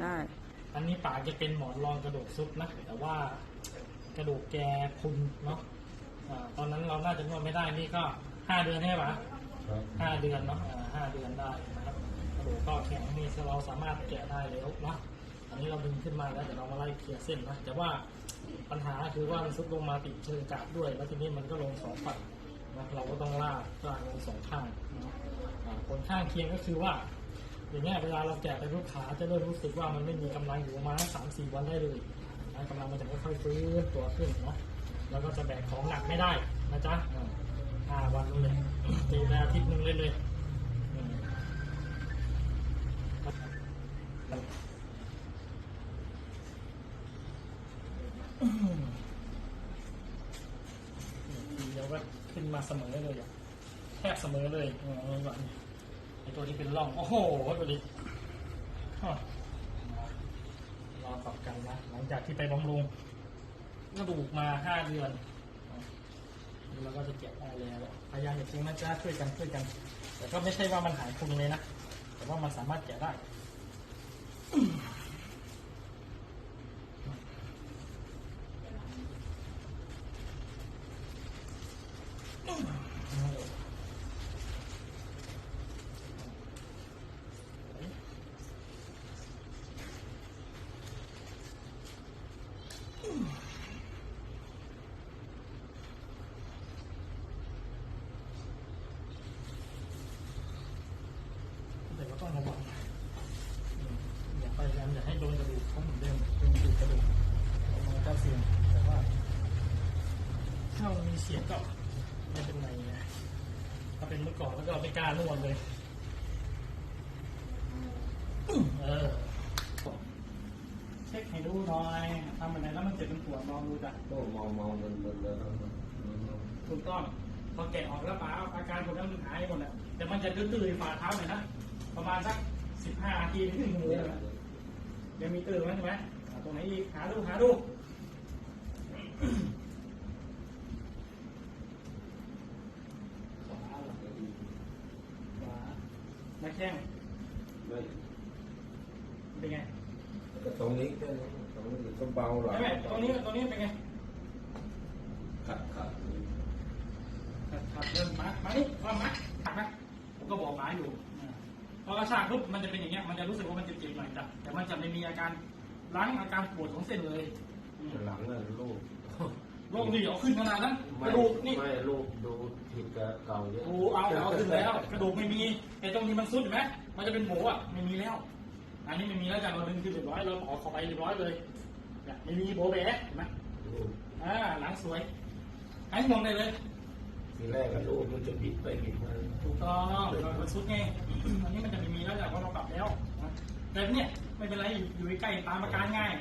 ได้ อันนี้ป๋าจะเป็นหมอนรองกระดูกซุดนะ แต่ว่ากระดูกแกพุนเนาะอ่าตอนนั้นเราน่าจะนวดไม่ได้นี่ก็ห้าเดือนใช่ปะครับห้าเดือนเนาะอ่าห้าเดือนได้นะครับกระดูกก็แข็งนี่เราสามารถแกะได้แล้วเนาะอันนี้เราดึงขึ้นมาแล้วเดี๋ยวเรามาไล่เคลียร์เส้นนะแต่ว่าปัญหาคือว่ามันซุดลงมาติดเชิงกราบด้วย แล้วทีนี้มันก็ลงสองฝั่งนะเราก็ต้องลากลากลงสองข้างเนาะอ่าผลข้างเคียงก็คือว่า อย่างเงี้ยเวลาเราแกะไปรูปขาจะเริ่มรู้สึกว่ามันไม่มีกำลังอยู่ประมาณสามสี่วันได้เลยนะกำลังมันจะค่อยๆฟื้นตัวขึ้นเนาะแล้วก็จะแบกของหนักไม่ได้นะจ๊ะอ่าห้าวันนู่นเลยตีไปอาทิตย์หนึ่งเลยเลยเดียวก็ขึ้นมาเสมอเลยอะแทบเสมอเลยอ๋อแบบนี้ ไอตัวที่เป็นร่อง โอ้โหดูดิฮะรอปรับกันนะ หลังจากที่ไปบำรุงกระดูกมาห้าเดือนเราก็จะเก็บได้แล้วพยายามอย่าทิ้งนะจ๊ะช่วยกันช่วยกัน แต่ก็ไม่ใช่ว่ามันหายพุนเลยนะ แต่ว่ามันสามารถแกะได้แต่ ก็ต้องระวังอย่าพยายามอย่าให้โดนกระดูกเขาเหมือนเดิมโดนกระดูกกระดูกมันก็เสี่ยงแต่ว่าถ้ามันมีเสียงก็ไม่เป็นไรนะถ้าเป็นเมื่อก่อนแล้วก็ไม่กล้านวดเลยเออเช็คให้ดูหน่อยทำอะไรแล้วมันเจ็บเป็นปวดลองดูจ้ะก็มองมองมันมันแล้วถูกต้องพอแกะออกแล้วป๋าอาการปวดนั้นมันหายหมดแหละแต่มันจะตื้อๆฝ่าเท้าหน่อยนะ ประมาณสักสิบห้านาทีถึงหนึ่งชั่วโมงนะยังมีตื่นไหมใช่ไหมอ่าตรงไหนอีกหาดูหาดูขวาเหรอขวาหน้าแข้งไม่เป็นไงก็ตรงนี้แค่นี้ตรงนี้ก็เบาหลังใช่ไหมตรงนี้ตรงนี้เป็นไงขัดขัดขัดขัดเริ่มมามานี่ว่ามาขัดไหมผมก็บอกหมาอยู่อ่าพ อกระชากปุ๊บมันจะเป็นอย่างเงี้ยมันจะรู้สึกว่ามันเจ็บๆหน่อยจ้ะแต่มันจะไม่มีอาการล้างอาการปวดของเส้นเลยอืมหลังน่ะลูกโรคนี่เอาขึ้นขนาดนั้นกไม่ระดูกนี่ ไม่ลูกดูผิดกับเก่าเยอะโอ้เอาเอาขึ้นแล้ว กระดูกไม่มีไอ้ตรงที่มันซุดเห็นไหมมันจะเป็นโผอะไม่มีแล้ว อันนี้ไม่มีแล้วจ้ะเราดึงขึ้นเรียบร้อยเราออกเข้าไปเรียบร้อยเลยเนี่ยไม่มีโบแบะเห็นไหมลูก อ่าหลังสวยหายห่วงได้เลย ทีแรกกับลูกมันจะบิดไปบิดมาถูกต้องเรามันซุดไง อันนี้มันจะไม่มีแล้วจ้ะเพราะเราปรับแล้วนะแต่เนี่ยไม่เป็นไรอยู่ใกล้ตามอาการง่าย